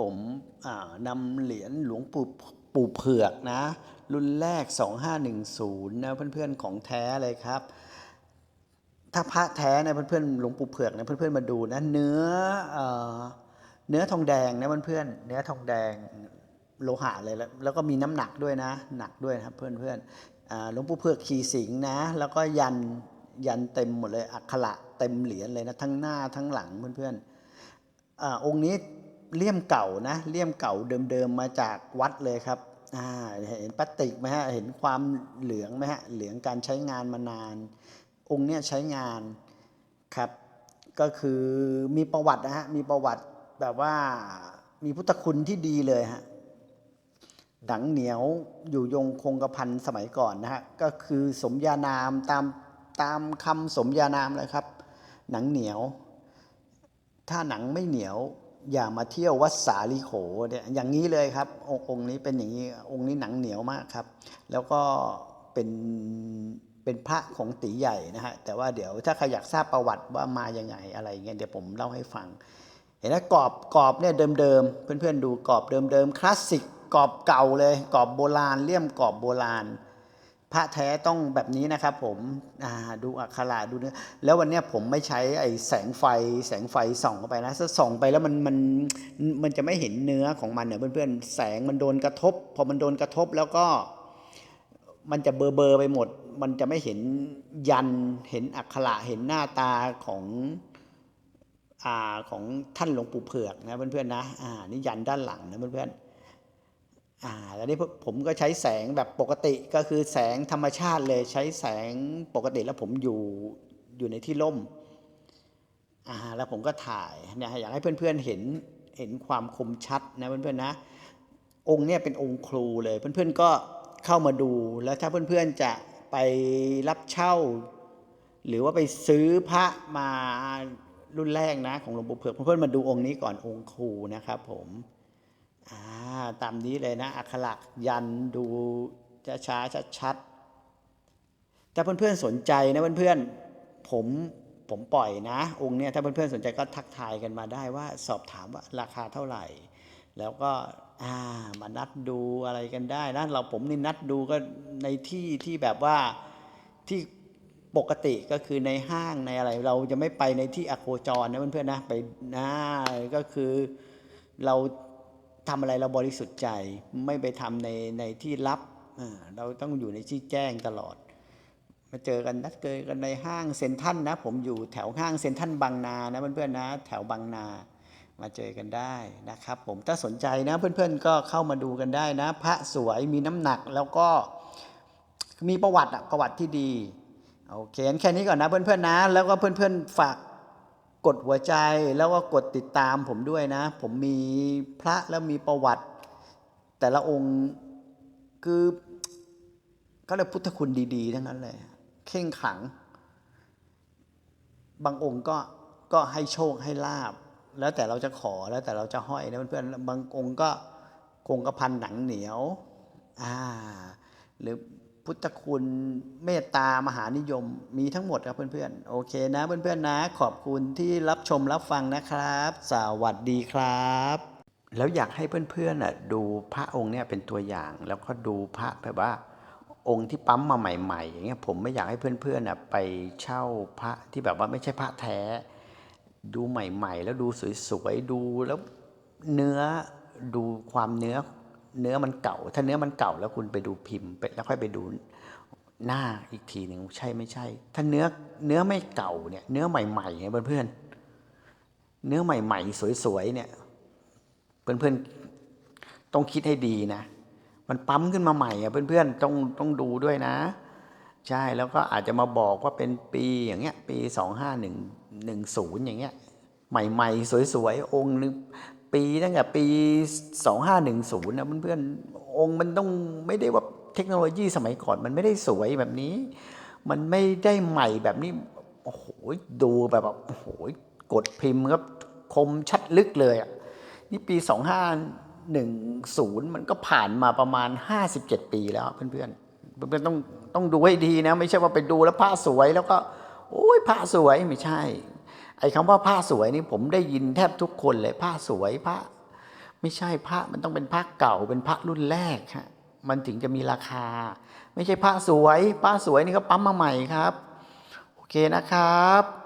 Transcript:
ผมนำเหรียญหลวงปู่ปู่เผือกนะ รุ่นแรก 2510 นะเพื่อนๆของแท้เลยครับ ถ้าพระแท้เนี่ยเพื่อนๆหลวงปู่เผือกเนี่ยเพื่อนๆมาดูนะเนื้อเอ่อเนื้อทองแดงนะเพื่อนๆเนื้อทองแดงโลหะเลยแล้วแล้วก็มีน้ำหนักด้วยนะ หนักด้วยนะครับเพื่อนๆอ่าหลวงปู่เผือกขี่สิงนะ แล้วก็ยันยันเต็มหมดเลยอักขระเต็มเหรียญเลยนะทั้งหน้าทั้งหลังเพื่อนๆอองค์นี้ เลี่ยมเก่านะเลี่ยมเก่าเดิมๆมาจากวัดเลยครับเห็นพลาสติกไหมฮะเห็นความเหลืองไหมฮะเหลืองการใช้งานมานาน องค์เนี้ยใช้งานครับ ก็คือมีประวัตินะฮะมีประวัติแบบว่ามีพุทธคุณที่ดีเลยฮะหนังเหนียวอยู่ยงคงกระพันสมัยก่อนนะฮะก็คือสมญานามตามตามคำสมญานามเลยครับ หนังเหนียว ถ้าหนังไม่เหนียว อย่ามาเที่ยววัดสาลีโขเนี่ยอย่างนี้เลยครับองค์องค์นี้เป็นอย่างนี้องค์นี้หนังเหนียวมากครับ แล้วก็เป็นเป็นพระของตีใหญ่นะฮะแต่ว่าเดี๋ยวถ้าใครอยากทราบประวัติว่ามายังไงอะไรเงี้ยเดี๋ยวผมเล่าให้ฟัง เห็นไหมกรอบกรอบเนี่ยเดิมๆเพื่อนๆดูกรอบเดิมๆคลาสสิกกรอบเก่าเลยกรอบโบราณเลี่ยมกรอบโบราณ พระแท้ต้องแบบนี้นะครับผมดูอักขระดูเนื้อแล้ววันนี้ผมไม่ใช้ไอ้แสงไฟแสงไฟส่องเข้าไปนะถ้าส่องไปแล้วมันมันมันจะไม่เห็นเนื้อของมันเนี่ยเพื่อนๆแสงมันโดนกระทบ พอมันโดนกระทบแล้วก็มันจะเบลอๆไปหมด มันจะไม่เห็นยันเห็นอักขระเห็นหน้าตาของอ่าของท่านหลวงปู่เผือกนะเพื่อนๆนะอ่านี่ยันด้านหลังนะเพื่อนๆ อ่าแล้วนี่ผมก็ใช้แสงแบบปกติก็คือแสงธรรมชาติเลยใช้แสงปกติแล้วผมอยู่อยู่ในที่ร่มอ่าแล้วผมก็ถ่ายเนี่ยอยากให้เพื่อนๆเห็นเห็นความคมชัดนะเพื่อนๆนะ องค์เนี่ยเป็นองค์ครูเลยเพื่อนๆก็เข้ามาดูแล้วถ้าเพื่อนๆจะไปรับเช่า หรือว่าไปซื้อพระมารุ่นแรกนะของหลวงปู่เผือกเพื่อนๆมาดูองค์นี้ก่อนองค์ครูนะครับผม ตามนี้เลยนะ อักขระยันดูช้าช้าชัดชัดๆถ้าเพื่อนๆสนใจนะเพื่อนๆผมผมปล่อยนะ องค์เนี้ยถ้าเพื่อนๆสนใจก็ทักทายกันมาได้ว่าสอบถามว่าราคาเท่าไหร่ แล้วก็อ่ามานัดดูอะไรกันได้นะเราผมนี่นัดดูก็ในที่ที่แบบว่าที่ปกติก็คือในห้างในอะไร เราจะไม่ไปในที่อโคจรนะเพื่อนๆนะไปนะก็คือเรา ทำอะไรเราบริสุทธิ์ใจไม่ไปทำในในที่ลับเราต้องอยู่ในที่แจ้งตลอด มาเจอกันนัดเจอกันในห้างเซ็นทรัลนะ ผมอยู่แถวห้างเซ็นทรัลบางนานะเพื่อนๆนะ แถวบางนามาเจอกันได้นะครับ ผมถ้าสนใจนะเพื่อนๆก็เข้ามาดูกันได้นะ พระสวยมีน้ำหนักแล้วก็มีประวัติอะประวัติที่ดีโอเคอันแค่นี้ก่อนนะเพื่อนๆนะ แล้วก็เพื่อนๆฝาก กดหัวใจแล้วก็กดติดตามผมด้วยนะ ผมมีพระแล้วมีประวัติ แต่ละองค์คือก็เลยพุทธคุณดีๆ ทั้งนั้นเลยเข่งขัง บางองค์ก็ก็ให้โชคให้ลาบ แล้วแต่เราจะขอแล้วแต่เราจะห้อยนะเพื่อนๆบางองค์ก็คงกระพันหนังเหนียวอ่าหรือ พุทธคุณเมตตามหานิยมมีทั้งหมดครับเพื่อนๆ โอเคนะเพื่อนๆนะ ขอบคุณที่รับชมรับฟังนะครับ สวัสดีครับ แล้วอยากให้เพื่อนๆน่ะดูพระองค์เนี่ยเป็นตัวอย่าง แล้วก็ดูพระแบบว่า องค์ที่ปั๊มมาใหม่ๆอย่างเงี้ยผมไม่อยากให้เพื่อนๆน่ะไปเช่าพระที่แบบว่าไม่ใช่พระแท้ ดูใหม่ๆ แล้วดูสวยๆดูแล้วเนื้อดูความเนื้อ เนื้อมันเก่า ถ้าเนื้อมันเก่าแล้วคุณไปดูพิมพ์ไปแล้วค่อยไปดูหน้าอีกทีหนึ่งใช่ไม่ใช่ ถ้าเนื้อเนื้อไม่เก่าเนี่ย เนื้อใหม่ๆเนี่ยเพื่อนๆเนื้อใหม่ ๆ สวยๆเนี่ย เพื่อนๆต้องคิดให้ดีนะ มันปั๊มขึ้นมาใหม่อะเพื่อนๆต้องต้องดูด้วยนะ ใช่แล้วก็อาจจะมาบอกว่าเป็นปีอย่างเงี้ย ปีสองห้าหนึ่งหนึ่งศูนย์อย่างเงี้ย ใหม่ ๆ สวยๆองค์นึง ปีตั้งแต่ปีสองห้าหนึ่งศูนย์นะเพื่อนๆองค์มันต้องไม่ได้ว่าเทคโนโลยีสมัยก่อนมันไม่ได้สวยแบบนี้ มันไม่ได้ใหม่แบบนี้โอ้โหดูแบบแบบโอ้โหกดพิมพ์ครับคมชัดลึกเลยอะนี่ปีสองห้าหนึ่งศูนย์มันก็ผ่านมาประมาณห้าสิบเจ็ดปีแล้วเพื่อนๆเพื่อนๆต้องต้องดูให้ดีนะ ไม่ใช่ว่าไปดูแล้วผ้าสวยแล้วก็โอ้ยผ้าสวยไม่ใช่ ไอ้คำว่าผ้าสวยนี่ผมได้ยินแทบทุกคนเลยผ้าสวยผ้าไม่ใช่พระมันต้องเป็นพระเก่าเป็นพระรุ่นแรกฮะมันถึงจะมีราคา ไม่ใช่พระสวยพระสวยนี่ก็ปั๊มมาใหม่ครับ โอเคนะครับ